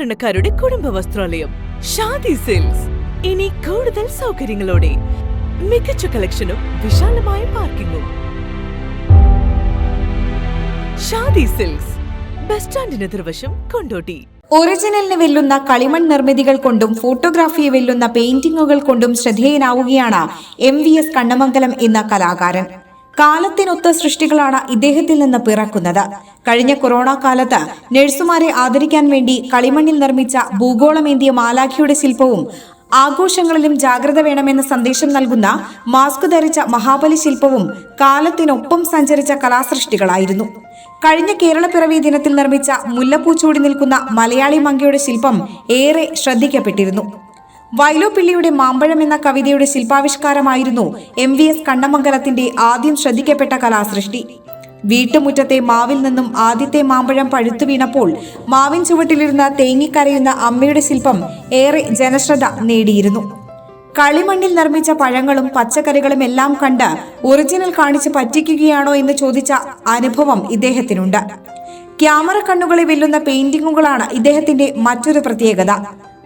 സാധാരണക്കാരുടെ കുടുംബ വസ്ത്രാലയം ഷാദി സിൽക്സ്. ഇനി കൂടുതൽ സൗകര്യങ്ങളോടെ മികച്ച കളക്ഷനും വിശാലമായ പാർക്കിങ്ങും. ഷാദി സിൽക്സ് ബസ് സ്റ്റാൻഡിന് എതിർവശം കൊണ്ടോട്ടി. ഒറിജിനലിന് വെല്ലുന്ന കളിമൺ നിർമ്മിതികൾ കൊണ്ടും ഫോട്ടോഗ്രാഫിയെ വെല്ലുന്ന പെയിന്റിങ്ങുകൾ കൊണ്ടും ശ്രദ്ധേയനാവുകയാണ് എം വി എസ് കണ്ണമംഗലം എന്ന കലാകാരൻ. കാലത്തിനൊത്ത സൃഷ്ടികളാണ് ഇദ്ദേഹത്തിൽ നിന്ന് പിറക്കുന്നത്. കഴിഞ്ഞ കൊറോണ കാലത്ത് നഴ്സുമാരെ ആദരിക്കാൻ വേണ്ടി കളിമണ്ണിൽ നിർമ്മിച്ച ഭൂഗോളമേന്തിയ മാലാഖിയുടെ ശില്പവും ആഘോഷങ്ങളിലും ജാഗ്രത വേണമെന്ന സന്ദേശം നൽകുന്ന മാസ്ക് ധരിച്ച മഹാബലി ശില്പവും കാലത്തിനൊപ്പം സഞ്ചരിച്ച കലാസൃഷ്ടികളായിരുന്നു. കഴിഞ്ഞ കേരള പിറവി ദിനത്തിൽ നിർമ്മിച്ച മുല്ലപ്പൂച്ചൂടി നിൽക്കുന്ന മലയാളി മങ്കയുടെ ശില്പം ഏറെ ശ്രദ്ധിക്കപ്പെട്ടിരുന്നു. വൈലോപ്പിള്ളിയുടെ മാമ്പഴം എന്ന കവിതയുടെ ശില്പാവിഷ്കാരമായിരുന്നു എം വി എസ് കണ്ണമംഗലത്തിന്റെ ആദ്യം ശ്രദ്ധിക്കപ്പെട്ട കലാസൃഷ്ടി. വീട്ടുമുറ്റത്തെ മാവിൽ നിന്നും ആദ്യത്തെ മാമ്പഴം പഴുത്തു വീണപ്പോൾ മാവിൻ ചുവട്ടിലിരുന്ന തേങ്ങിക്കരയുന്ന അമ്മയുടെ ശില്പം ഏറെ ജനശ്രദ്ധ നേടിയിരുന്നു. കളിമണ്ണിൽ നിർമ്മിച്ച പഴങ്ങളും പച്ചക്കറികളും എല്ലാം കണ്ട് ഒറിജിനൽ കാണിച്ച് പറ്റിക്കുകയാണോ എന്ന് ചോദിച്ച അനുഭവം ഇദ്ദേഹത്തിനുണ്ട്. ക്യാമറ കണ്ണുകളെ വെല്ലുന്ന പെയിന്റിങ്ങുകളാണ് ഇദ്ദേഹത്തിന്റെ മറ്റൊരു പ്രത്യേകത.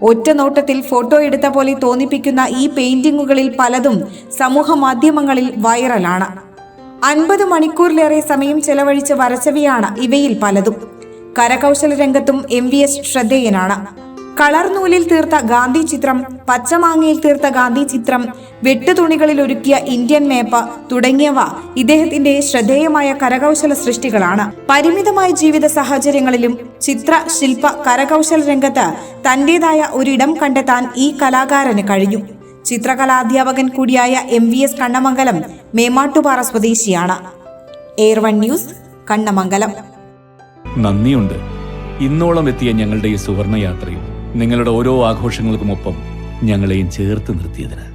ഒറ്റ നോട്ടത്തിൽ ഫോട്ടോ എടുത്ത പോലെ തോന്നിപ്പിക്കുന്ന ഈ പെയിന്റിങ്ങുകളിൽ പലതും സമൂഹ മാധ്യമങ്ങളിൽ വൈറലാണ്. അൻപത് മണിക്കൂറിലേറെ സമയം ചെലവഴിച്ച് വരച്ചവയാണ് ഇവയിൽ പലതും. കരകൗശല രംഗത്തും എം വി എസ് ശ്രദ്ധേയനാണ്. കളർ നൂലിൽ തീർത്ത ഗാന്ധി ചിത്രം പച്ചമാങ്ങയിൽ തീർത്ത ഗാന്ധി ചിത്രം വെട്ടുതുണികളിൽ ഒരുക്കിയ ഇന്ത്യൻ മേപ്പ തുടങ്ങിയവ ഇദ്ദേഹത്തിന്റെ ശ്രദ്ധേയമായ കരകൗശല സൃഷ്ടികളാണ്. പരിമിതമായ ജീവിത സാഹചര്യങ്ങളിലും ചിത്ര ശില്പ കരകൗശല രംഗത്ത് തന്റേതായ ഒരിടം കണ്ടെത്താൻ ഈ കലാകാരന് കഴിഞ്ഞു. ചിത്രകലാധ്യാപകൻ കൂടിയായ എം വി എസ് കണ്ണമംഗലം മേമാട്ടുപാറ സ്വദേശിയാണ്. Air one news Kannamangalam. നന്ദിയുണ്ട്. ഇന്നോളം എത്തിയ ഞങ്ങളുടെ ഈ സുവർണ യാത്രയിൽ നിങ്ങളുടെ ഓരോ ആഘോഷങ്ങൾക്കുമൊപ്പം ഞങ്ങളെയും ചേർത്ത് നിർത്തിയതിന്.